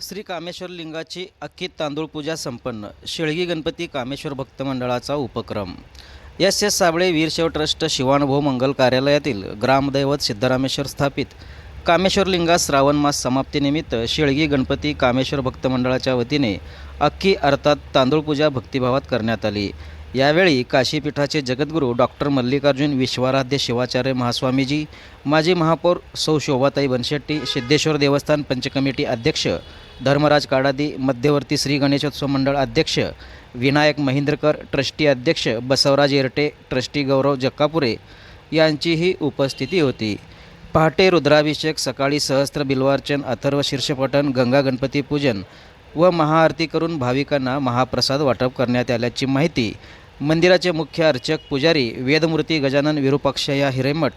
श्री कामेश्वर लिंगाची अख्खी तांदूळ पूजा संपन्न. शेळगी गणपती कामेश्वर भक्त मंडळाचा उपक्रम. S S Sabale Veershaiv trust Shivanubhav Mangal कार्यालयातील ग्रामदैवत सिद्धरामेश्वर स्थापित. कामेश्वर लिंगा श्रावण मास समाप्तीनिमित्त शेळगी गणपती कामेश्वर भक्त मंडळाच्या वतीने अख्खी अर्थात तांदूळ पूजा भक्तिभावात करण्यात आली. यावेळी काशीपीठाचे जगद्गुरू डॉक्टर मल्लिकार्जुन विश्वाराध्य शिवाचार्य महास्वामीजी माजी महापौर सौ शोभाताई बनशेट्टी सिद्धेश्वर देवस्थान पंचकमिटी अध्यक्ष धर्मराज काडादी मध्यवर्ती श्री गणेशोत्सव मंडळ अध्यक्ष विनायक महिंद्रकर ट्रस्टी अध्यक्ष बसवराज एरटे ट्रस्टी गौरव जक्कापुरे यांचीही उपस्थिती होती. पहाटे रुद्राभिषेक सकाळी सहस्त्र बिल्वार्चन अथर्व शीर्षपठण गंगा गणपती पूजन व महाआरती करून भाविकांना महाप्रसाद वाटप करण्यात आल्याची माहिती मंदिराचे मुख्य अर्चक पुजारी वेदमूर्ती गजानन विरूपाक्षया हिरेमठ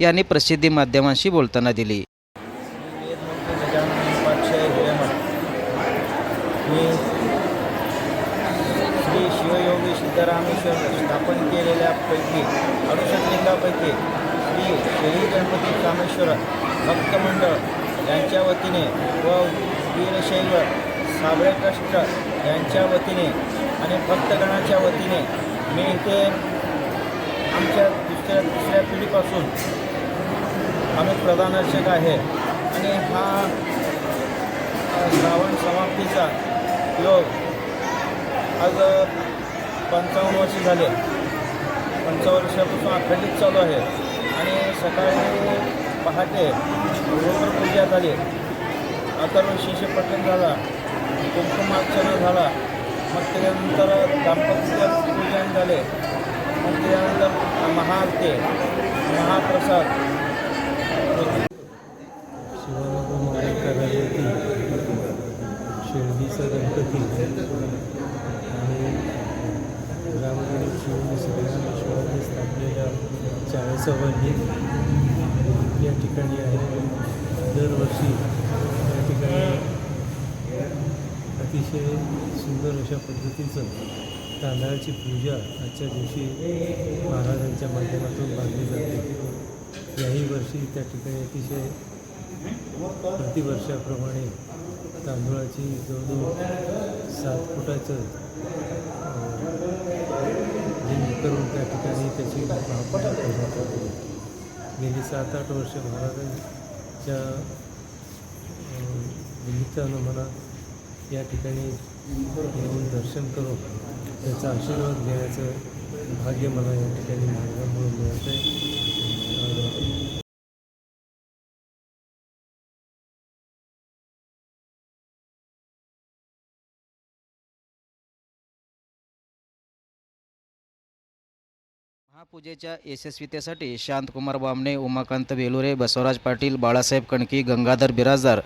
यांनी प्रसिद्धी माध्यमांशी बोलताना दिली. श्री शिवयोगी सिद्धरामेश्वर स्थापन केलेल्यापैकी अडुसष्ट श्री गणपती कामेश्वर भक्त मंडळ यांच्या वतीने व वीरशैव साबळे ट्रस्ट यांच्या वतीने आणि भक्तगणाच्या वतीने मी इथे आमच्या दुसऱ्या दुसऱ्या पिढीपासून आम्ही प्रधानर्शक आहे. आणि हा श्रावण समाप्तीचा योग आज पंचावन्न वर्ष झाले. पंचावन्न वर्षापासून अखंडित चालू आहे. आणि सकाळी पहाटे रुद्र पूजा झाली. अथर्व शिष्यपठण झाला कुंकुमार्चना झाला मग त्याच्यानंतर दाम्पत्य पूजन झाले. मग त्याच्यानंतर महाआरती महाप्रसाद. शिवाबाबा मंगल कार्यालयातील शिर्डीचा गणपती. आणि ग्रामगणित शिवनी श्रीरामेश्वरांनी स्थापलेल्या चाळीसा या ठिकाणी आहे. दरवर्षी या ठिकाणी अतिशय सुंदर अशा पद्धतीचं तांदळाची पूजा आजच्या दिवशी महाराजांच्या माध्यमातून बांधली जाते. याही वर्षी त्या ठिकाणी अतिशय प्रतिवर्षाप्रमाणे तांदूळाची जवळजवळ सात फुटाचं करून त्या ठिकाणी त्याची महापूजा करण्यात आली गेली सात आठ वर्ष महाराजांच्या निमित्तानं मला या ठिकाणी येऊन दर्शन करून त्याचा आशीर्वाद घेण्याचं भाग्य मला या ठिकाणी मार्गामुळे मिळत आहे. महापूजेच्या यशस्वीतेसाठी शांतकुमार बामणे उमाकांत बेलुरे बसवराज पाटील बाळासाहेब कणकी गंगाधर बिराजदार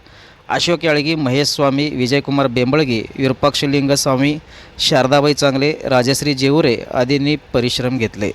अशोक याळगी महेश स्वामी विजयकुमार बेंबळगी विरूपाक्ष स्वामी शारदाबाई चांगले राजश्री जेवुरे आदींनी परिश्रम घेतले.